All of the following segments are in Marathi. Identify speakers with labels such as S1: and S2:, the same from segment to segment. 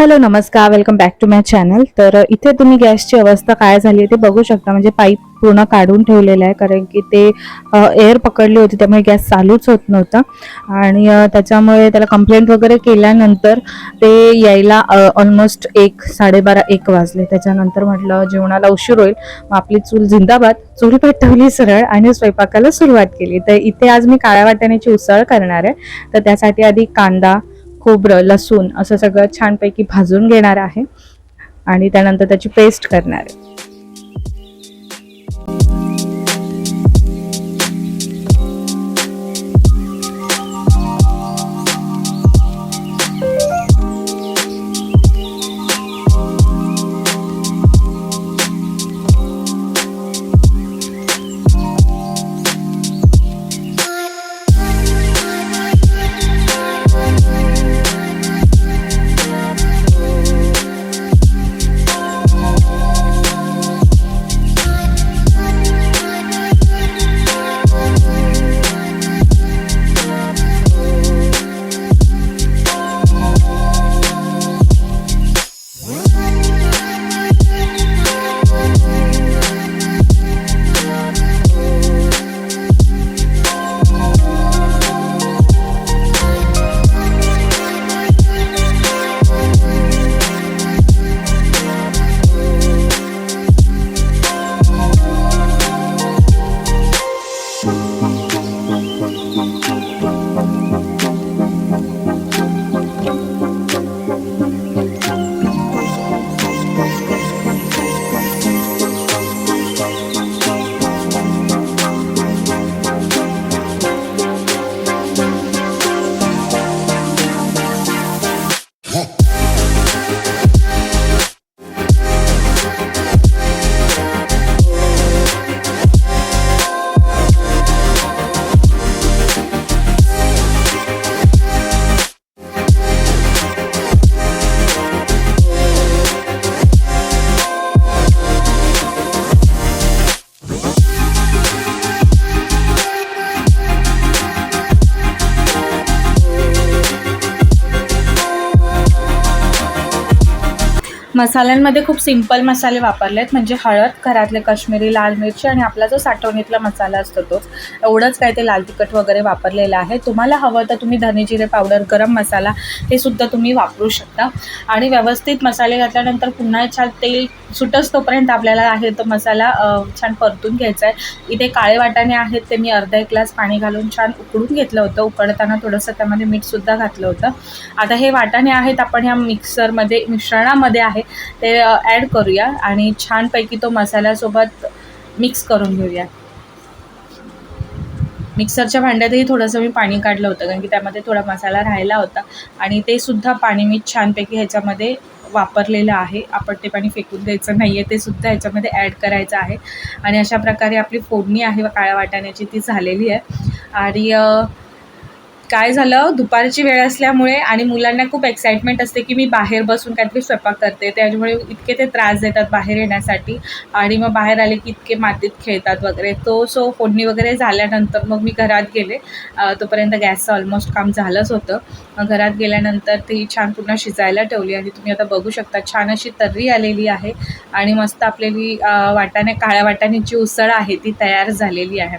S1: हॅलो नमस्कार. Welcome back to my channel तर इथे तुम्ही गॅसची अवस्था काय झाली आहे ते बघू शकता. म्हणजे पाईप पूर्ण काढून ठेवलेलं आहे. कारण की ते एअर पकडली होती त्यामुळे गॅस चालूच होत नव्हता. आणि त्याच्यामुळे त्याला कंप्लेंट वगैरे केल्यानंतर ते यायला ऑलमोस्ट एक साडेबारा एक वाजले. त्याच्यानंतर म्हटलं जेवणाला उशीर होईल. मग आपली चूल जिंदाबाद चूल पेटवली सरळ आणि स्वयंपाकाला सुरुवात केली. तर इथे आज मी काळ्या वाटाण्याची उसळ करणार आहे. तर त्यासाठी आधी कांदा खोबरं लसूण असं सगळं छानपैकी भाजून घेणार आहे. आणि त्यानंतर त्याची पेस्ट करणार आहे.
S2: मसाल्यांमध्ये खूप सिंपल मसाले वापरले आहेत म्हणजे हळद घरातले काश्मीरी लाल मिरची आणि आपला जो साठवणीतला मसाला असतो तोच एवढंच काय ते लाल तिखट वगैरे वापरलेलं आहे. तुम्हाला हवं तर तुम्ही धने जिरे पावडर गरम मसाला हे सुद्धा तुम्ही वापरू शकता. आणि व्यवस्थित मसाले घातल्यानंतर पुन्हा छान तेल सुटच तोपर्यंत आपल्याला आहे तो मसाला छान परतून घ्यायचा आहे. इथे काळे वाटाणे आहेत ते मी अर्धा एक ग्लास पाणी घालून छान उकडून घेतलं होतं. उकडताना थोडंसं त्यामध्ये मीठसुद्धा घातलं होतं. आता हे वाटाणे आहेत आपण ह्या मिक्सरमध्ये मिश्रणामध्ये आहे ते ॲड करूया आणि छानपैकी तो मसाल्यासोबत मिक्स करून घेऊया. मिक्सरच्या भांड्यातही थोडंसं मी पाणी काढलं होतं कारण की त्यामध्ये थोडा मसाला राहिला होता आणि ते सुद्धा पाणी मी छानपैकी ह्याच्यामध्ये वापरलेलं आहे. आपण ते पाणी फेकून द्यायचं नाही आहे ते सुद्धा ह्याच्यामध्ये ॲड करायचं आहे. आणि अशा प्रकारे आपली फोडणी आहे काळ्या वाटाण्याची ती झालेली आहे. आणि काय झालं? दुपारची वेळ असल्यामुळे आणि मुलांना खूप एक्साइटमेंट असते की मी बाहेर बसून काहीतरी स्वयंपाक करते. त्याच्यामुळे इतके ते त्रास देतात बाहेर येण्यासाठी आणि मग बाहेर आले की इतके मातीत खेळतात वगैरे. तो सो फोडणी वगैरे झाल्यानंतर मग मी घरात गेले. तोपर्यंत गॅसचं ऑलमोस्ट काम झालंच होतं. मग घरात गेल्यानंतर ती छान पुन्हा शिजायला ठेवली आणि तुम्ही आता बघू शकता छान अशी तर्री आलेली आहे आणि मस्त आपल्याली वाटाणे काळ्या वाटाण्याची उसळ आहे ती तयार झालेली आहे.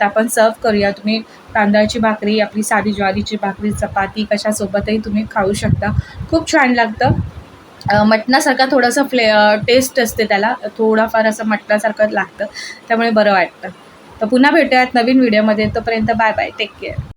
S2: तर आपण सर्व करूया. तुम्ही तांदळाची भाकरी आपली साधी ज्वारीची भाकरी चपाती कशासोबतही तुम्ही खाऊ शकता. खूप छान लागतं. मटणासारखा थोडासा फ्ले टेस्ट असते त्याला. थोडाफार असं मटणासारखं लागतं. त्यामुळे बरं वाटतं. तर पुन्हा भेटूयात नवीन व्हिडिओमध्ये तोपर्यंत बाय बाय टेक केअर